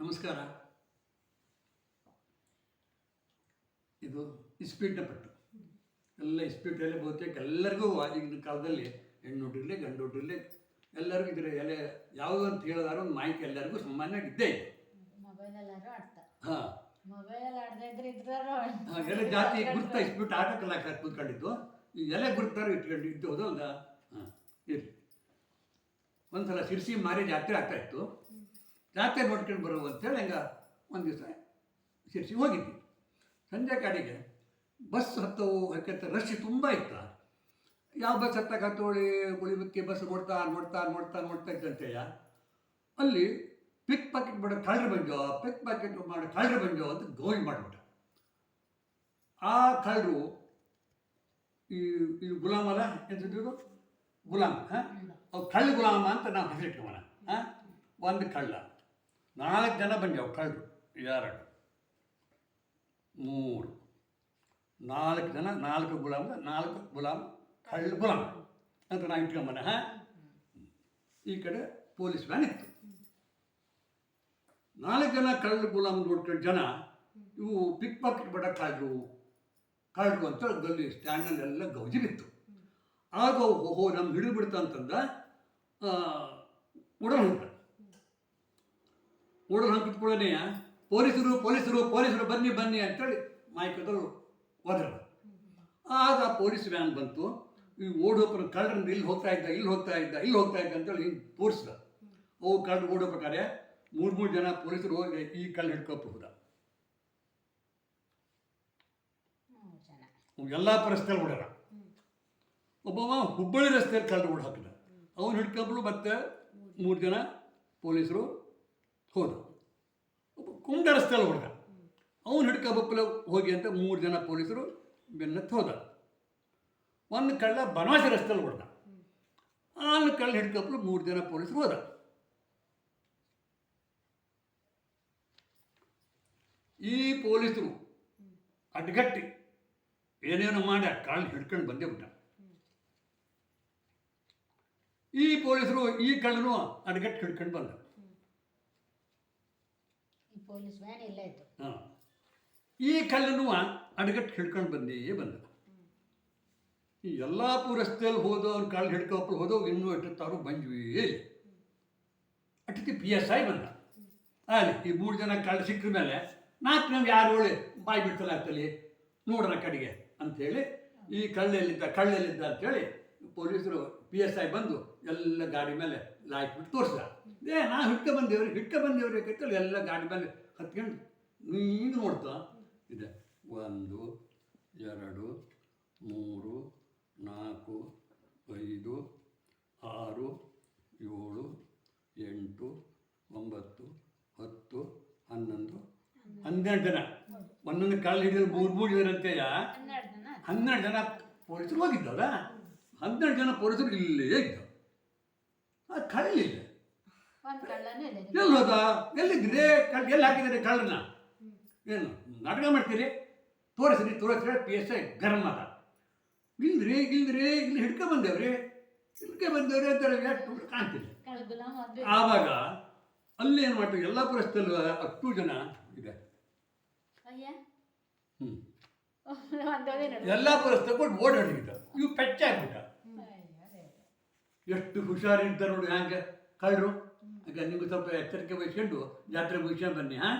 ನಮಸ್ಕಾರ. ಇದು ಇಸ್ಪೀಟ್ನ ಪಟ್ಟು. ಎಲ್ಲ ಇಸ್ಪೀಟಲ್ಲಿ ಬಹುತೇಕ ಎಲ್ಲರಿಗೂ ಆಗಿನ ಕಾಲದಲ್ಲಿ ಹೆಣ್ಣು ಹುಟ್ಟಿರಲಿ ಗಂಡು ಹುಟ್ಟಿರಲಿ ಎಲ್ಲರಿಗೂ ಇದ್ರೆ ಎಲೆ ಯಾವುದು ಅಂತ ಹೇಳಿದಾರೋ ಒಂದು ಮಾಹಿತಿ ಎಲ್ಲರಿಗೂ ಸುಮ್ಮನೆ ಇದ್ದೇ ಇದೆ ಹಾಂ. ಎಲೆ ಜಾತಿ ಗುರುತ ಇಸ್ಬಿಟ್ಟು ಆಟಕ್ಕೆಲ್ಲ ಕೂತ್ಕೊಂಡಿದ್ದು ಈ ಎಲೆ ಗುರುತಾರು ಇಟ್ಕೊಂಡು ಇದ್ದೋದು ಒಂದು ಹಾಂ ಇರಲಿ. ಒಂದ್ಸಲ ಶಿರ್ಸಿ ಮಾರಿ ಜಾತ್ರೆ ಆಗ್ತಾ ಇತ್ತು. ಜಾತ್ರೆ ನೋಡ್ಕೊಂಡು ಬರುವ ಅಂತೇಳಿ ಹಂಗೆ ಒಂದು ದಿವಸ ಸಿರ್ಸಿ ಹೋಗಿದ್ವಿ. ಸಂಜೆ ಕಾಡಿಗೆ ಬಸ್ ಹತ್ತವು ಯಾಕಂತ ರಶ್ ತುಂಬ ಇತ್ತ. ಯಾವ ಬಸ್ ಹತ್ತಕ್ಕೆ ಹತ್ತೋಳಿ ಉಳಿಬಕ್ಕೆ ಬಸ್ ನೋಡ್ತಾ ನೋಡ್ತಾ ನೋಡ್ತಾ ನೋಡ್ತಾ ಇದ್ದಂತೆಯ. ಅಲ್ಲಿ ಪಿಕ್ ಪಾಕೆಟ್ ಮಾಡೋ ಕಳ್ಳರು ಬಂದೋ ಪಿಕ್ ಪಾಕೆಟ್ ಮಾಡೋ ಕಳ್ಳರು ಬಂದೋ ಅಂತ ಗೋವಿಂದ ಮಾಡಿಬಿಟ್ಟ. ಆ ಕಳ್ಳರು ಈ ಈ ಗುಲಾಮಲ್ಲ ಎಂತಿದ್ರು ಗುಲಾಮ್ ಹಾಂ? ಅವು ಕಳ್ಳ ಗುಲಾಮ ಅಂತ ನಾವು ಹೆಸರಿಟ್ಕೋಣ ಹಾಂ? ಒಂದು ಕಳ್ಳ. ನಾಲ್ಕು ಜನ ಬಂದೆವು ಕಳ್ಳರು ಎರಡು, ಮೂರು, ನಾಲ್ಕು ಜನ, ನಾಲ್ಕು ಗುಲಾಮ್ ನಾಲ್ಕು ಗುಲಾಮ್, ಕಳ್ಳ ಗುಲಾಮ್. ಅಂತ ನಾನು ಹಾ? ಈ ಕಡೆ ಪೊಲೀಸ್ ವ್ಯಾನ್ ಇತ್ತು. ನಾಲ್ಕು ಜನ ಕಳ್ಳ ಗುಲಾಮ್ ನೋಡ್ಕೊಂಡು ಜನ, ಇವು ಪಿಕ್ ಪಾಕೆಟ್ ಬಡ ಕಳ್ಳರು ಕಳ್ಳರು ಅಂತ ಗಲ್ಲಿ ಸ್ಟ್ಯಾಂಡಲ್ಲೆಲ್ಲ ಗೌಜಿ ಬಿತ್ತು ಆಗ ಓಹೋ, ನಮ್ಗೆ ಹಿಡಿದು ಬಿಡ್ತಾ ಅಂತಂದ ಉಡಲ್ ಹೊಂಟ ಉಡಲ್ ಕೂಡನೆ ಪೊಲೀಸರು ಪೊಲೀಸರು ಪೊಲೀಸರು ಬನ್ನಿ ಬನ್ನಿ ಅಂತೇಳಿ ಮಾಯಕದವರು ಹೋದರು. ಆಗ ಪೊಲೀಸ್ ವ್ಯಾನ್ ಬಂತು, ಈ ಓಡೋಪರ ಕಳ್ಳ ಇಲ್ಲಿ ಹೋಗ್ತಾ ಇದ್ದ, ಇಲ್ಲಿ ಹೋಗ್ತಾ ಇದ್ದ, ಇಲ್ಲಿ ಹೋಗ್ತಾ ಇದ್ದ ಅಂತೇಳಿ ಹಿಂಗೆ ತೋರಿಸ್ದ. ಅವು ಕಳ್ಳರು ಪ್ರಕಾರ ಮೂರು ಮೂರು ಜನ ಪೊಲೀಸರು ಹೋಗಿ ಈ ಕಳ್ಳ ಹಿಡ್ಕೋಬಹುದು. ಎಲ್ಲ ಪರಿಸ್ಥಿತಿಯಲ್ಲಿ ಓಡ್ಯಾರ. ಒಬ್ಬವ ಹುಬ್ಬಳ್ಳಿ ರಸ್ತೆಯಲ್ಲಿ ಕಳ್ಳರು ಓಡ್ ಹಾಕಿದ. ಅವನು ಹಿಡ್ಕೊಂಡ್ರು ಮತ್ತೆ ಮೂರು ಜನ ಪೊಲೀಸರು ಹೋದ. ಒಬ್ಬ ಹುಡುಗ. ಅವನು ಹಿಡ್ಕೊಬಪ್ಪಲ ಹೋಗಿ ಅಂತ ಮೂರು ಜನ ಪೊಲೀಸರು ಬೆನ್ನತ್ತಿ ಹೋದ ಒಂದು ಕಳ್ಳ ಬನವಾಸಿ ರಸ್ತೆಯಲ್ಲಿ ಹೊಡೆದ. ಆ ಕಳ್ಳ ಹಿಡ್ಕೊಪ್ಪಲು ಮೂರು ಜನ ಪೊಲೀಸರು ಹೋದ. ಈ ಪೊಲೀಸರು ಅಡ್ಗಟ್ಟಿ ಏನೇನೋ ಮಾಡಿ ಆ ಹಿಡ್ಕೊಂಡು ಬಂದೇ ಬಿಟ್ಟ ಈ ಪೊಲೀಸರು ಈ ಕಳ್ಳನು ಅಡ್ಗಟ್ಟು ಹಿಡ್ಕೊಂಡು ಬಂದ. ಪೊಲೀಸ್ ವ್ಯಾನ್ ಇಲ್ಲೇ ಇತ್ತು. ಈ ಕಲ್ಲನ್ನು ಅಡಗಟ್ಟು ಹಿಡ್ಕೊಂಡು ಬಂದೇ ಬಂದ. ಈ ಯಲ್ಲಾಪುರ ರಸ್ತೆಯಲ್ಲಿ ಹೋದೋ ಅವ್ರ ಕಾಳು ಹಿಡ್ಕೊಪ್ಪಲು ಹೋದೋ ಇನ್ನೂ ಎಟ್ಟುತ್ತಾರು ಬಂದ್ವಿ ಅಟ್ಟಿ ಪಿ ಎಸ್ ಐ ಬಂದ. ಅಲ್ಲಿ ಈ ಮೂರು ಜನ ಕಳ್ಳ ಸಿಕ್ಕ ಮೇಲೆ ನಾಲ್ಕು ನಮ್ಗೆ ಯಾರು ಒಳ್ಳೆ ಬಾಯಿ ಬಿಡ್ತಲ್ಲ ಆಗ್ತಲ್ಲಿ ನೋಡ್ರ ಕಡೆಗೆ ಅಂಥೇಳಿ ಈ ಕಳ್ಳೆಲ್ಲಿದ್ದ ಕಳ್ಳೆಲ್ಲಿದ್ದ ಅಂತೇಳಿ ಪೊಲೀಸರು ಪಿ ಎಸ್ ಐ ಬಂದು ಎಲ್ಲ ಗಾಡಿ ಮೇಲೆ ಲಾಯ್ಬಿಟ್ಟು ತೋರಿಸ್ದ. ಏ ನಾ ಹಿಡ್ಕ ಬಂದೇವ್ರಿ ಹಿಡ್ಕ ಬಂದೇವ್ರಿ ಅಂತೇಳಿ ಎಲ್ಲ ಗಾಡಿ ಮೇಲೆ ಹತ್ಕೊಂಡು ನೀನು ನೋಡ್ತಾ. ಇದೆ. ಒಂದು ಎರಡು ಮೂರು ನಾಲ್ಕು ಐದು ಆರು ಏಳು ಎಂಟು ಒಂಬತ್ತು ಹತ್ತು ಹನ್ನೊಂದು ಹನ್ನೆರಡು ಜನ. ಒಂದೊಂದು ಕಾಲು ಹಿಡಿದ್ರೆ ಮೂರು ಮೂರು ಜನ ಅಂತೇಯ? ಹನ್ನೆರಡು ಜನ. ಪೊಲೀಸರು ಹೋಗಿದ್ದಲ್ಲ ಹನ್ನೆರಡು ಜನ ಪೊಲೀಸರು ಇಲ್ಲೇ ಇದ್ದ. ಆ ಕಳ್ಳಿಲ್ಲ ಎಲ್ಲಿ ಹೋದ? ಎಲ್ಲಿದ್ರಿ? ಕಳ್ಳ ಎಲ್ಲಿ ಹಾಕಿದ್ರಿ ಕಳ್ಳನ ಏನು ನಾಟಕ ಮಾಡ್ತೀರಿ? ತೋರಿಸ್ರಿ ತೋರಿಸ್ರಿ ಪಿ ಎಸ್ ಐ ಗರಂ ಅದ. ಇಲ್ರಿ ಇಲ್ರಿ ಇಲ್ಲಿ ಹಿಡ್ಕೊ ಬಂದೇವ್ರಿ. ಹಿಡ್ಕೆ ಬಂದೇವ್ರಿ ಅಂತಾರೆ ಕಾಣ್ತಿಲ್ಲ. ಆವಾಗ ಅಲ್ಲಿ ಏನು ಮಾಡ್ತೀವಿ ಎಲ್ಲ ರಸ್ತೆಯಲ್ಲೂ ಹತ್ತು ಜನ ಇದೆ ಹ್ಞೂ ಎಲ್ಲ ರಸ್ತೆ ಕೊಟ್ಟು ಓಡಾಡಿಬಿಟ್ಟ ಇವು ಪೆಚ್ಚ ಆಗ್ಬಿಟ್ಟ ಎಷ್ಟು ಹುಷಾರಿದ್ದ ನೋಡಿ ಹ್ಯಾಂಗೆ ಕಳ್ಳರು ಈಗ ನಿಮ್ಗೆ ಸ್ವಲ್ಪ ಎಚ್ಚರಿಕೆ ವಹಿಸ್ಕೊಂಡು ಜಾತ್ರೆ ಮುಗಿಸ್ಕೊಂಡು ಬನ್ನಿ ಹಾಂ?